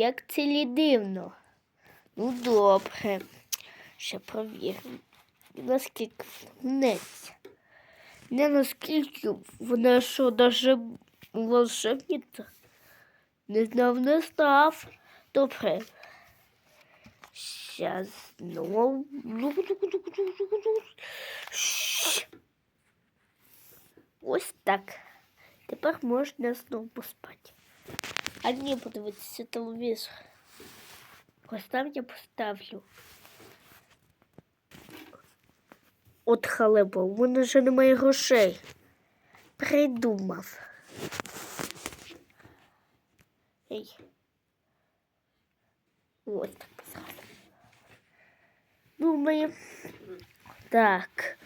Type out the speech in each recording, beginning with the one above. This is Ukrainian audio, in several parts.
як це лі дивно. Ну, добре. Ще провіримо. Наскільки гнеться. Не наскільки вона що, даже волшебниця? Не знав, не знав. Добре. Сейчас знову. Ось так. Тепер можна знову поспати. А ні, подивитися телевізор. Ось там я поставлю. От халепа, у мене вже немає грошей. Придумав. Ей. Ось так. Думаю. Так.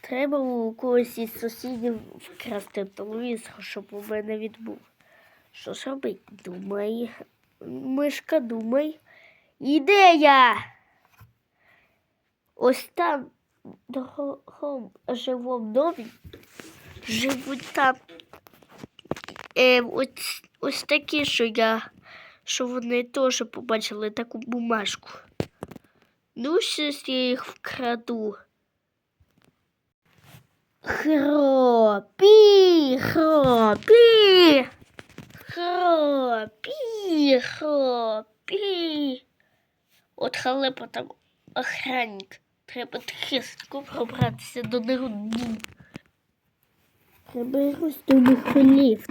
Треба у когось із сусідів вкрасти телевізор, щоб у мене відбув. Що ж робить? Думай. Мишка, думай. Ідея! Ось там в живому домі живуть там е, ось, ось такі, що я, що вони теж побачили таку бумажку. Ну, щось я їх вкраду. Хропі, хропі, хропі, хопі. От халепа там охранник. Треба тихесенько пробратися до них. Треба якось до них ліфт.